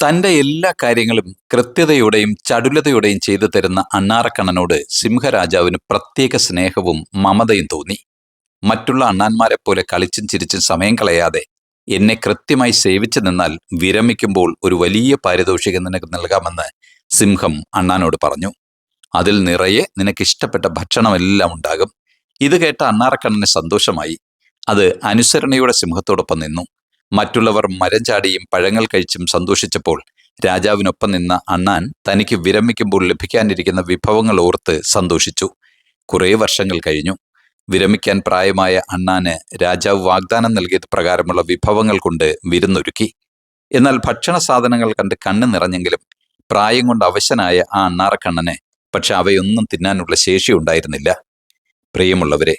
തന്റെ എല്ലാ കാര്യങ്ങളും കൃത്യതയോടെയും ചടുലതയോടെയും ചെയ്തു തരുന്ന അണ്ണാറക്കണ്ണനോട് സിംഹരാജാവിന് പ്രത്യേക സ്നേഹവും മമതയും തോന്നി. മറ്റുള്ള അണ്ണാന്മാരെ പോലെ കളിച്ചും ചിരിച്ചും സമയം കളയാതെ എന്നെ കൃത്യമായി സേവിച്ചു നിന്നാൽ വിരമിക്കുമ്പോൾ ഒരു വലിയ പാരിതോഷികം നിനക്ക് നൽകാമെന്ന് സിംഹം അണ്ണാനോട് പറഞ്ഞു. അതിൽ നിറയെ നിനക്ക് ഇഷ്ടപ്പെട്ട ഭക്ഷണമെല്ലാം ഉണ്ടാകും. ഇത് കേട്ട അണ്ണാറക്കണ്ണന് സന്തോഷമായി. അത് അനുസരണയുടെ സിംഹത്തോടൊപ്പം നിന്നു. മറ്റുള്ളവർ മരം ചാടിയും പഴങ്ങൾ കഴിച്ചും സന്തോഷിച്ചപ്പോൾ രാജാവിനൊപ്പം നിന്ന അണ്ണാൻ തനിക്ക് വിരമിക്കുമ്പോൾ ലഭിക്കാനിരിക്കുന്ന വിഭവങ്ങൾ ഓർത്ത് സന്തോഷിച്ചു. കുറേ വർഷങ്ങൾ കഴിഞ്ഞു. വിരമിക്കാൻ പ്രായമായ അണ്ണാന് രാജാവ് വാഗ്ദാനം നൽകിയത് പ്രകാരമുള്ള വിഭവങ്ങൾ കൊണ്ട് വിരുന്നൊരുക്കി. എന്നാൽ ഭക്ഷണ സാധനങ്ങൾ കണ്ട് കണ്ണ് നിറഞ്ഞെങ്കിലും പ്രായം കൊണ്ട് അവശനായ ആ അണ്ണാറക്കണ്ണനെ പക്ഷെ അവയൊന്നും തിന്നാനുള്ള ശേഷി ഉണ്ടായിരുന്നില്ല. പ്രിയമുള്ളവരെ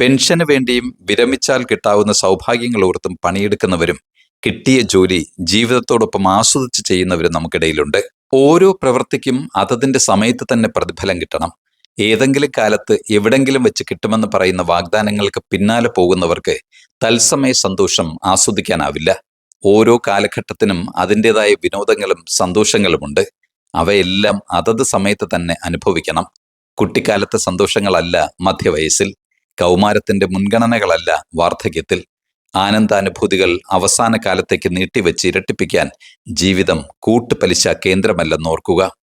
പെൻഷന് വേണ്ടിയും വിരമിച്ചാൽ കിട്ടാവുന്ന സൗഭാഗ്യങ്ങൾ ഓർത്തും പണിയെടുക്കുന്നവരും കിട്ടിയ ജോലി ജീവിതത്തോടൊപ്പം ആസ്വദിച്ച് ചെയ്യുന്നവരും നമുക്കിടയിലുണ്ട്. ഓരോ പ്രവൃത്തിക്കും അതതിന്റെ സമയത്ത് തന്നെ പ്രതിഫലം കിട്ടണം. ഏതെങ്കിലും കാലത്ത് എവിടെങ്കിലും വെച്ച് കിട്ടുമെന്ന് പറയുന്ന വാഗ്ദാനങ്ങൾക്ക് പിന്നാലെ പോകുന്നവർക്ക് തത്സമയ സന്തോഷം ആസ്വദിക്കാനാവില്ല. ഓരോ കാലഘട്ടത്തിനും അതിന്റെതായ വിനോദങ്ങളും സന്തോഷങ്ങളുമുണ്ട്. അവയെല്ലാം അതത് സമയത്ത് തന്നെ അനുഭവിക്കണം. കുട്ടിക്കാലത്തെ സന്തോഷങ്ങളല്ല മധ്യവയസ്സിൽ. കൗമാരത്തിന്റെ മുൻഗണനകളല്ല വാർദ്ധക്യത്തിൽ. ആനന്ദാനുഭൂതികൾ അവസാന കാലത്തേക്ക് നീട്ടിവെച്ച് ഇരട്ടിപ്പിക്കാൻ ജീവിതം കൂട്ടുപലിശ കേന്ദ്രമല്ലെന്നോർക്കുക.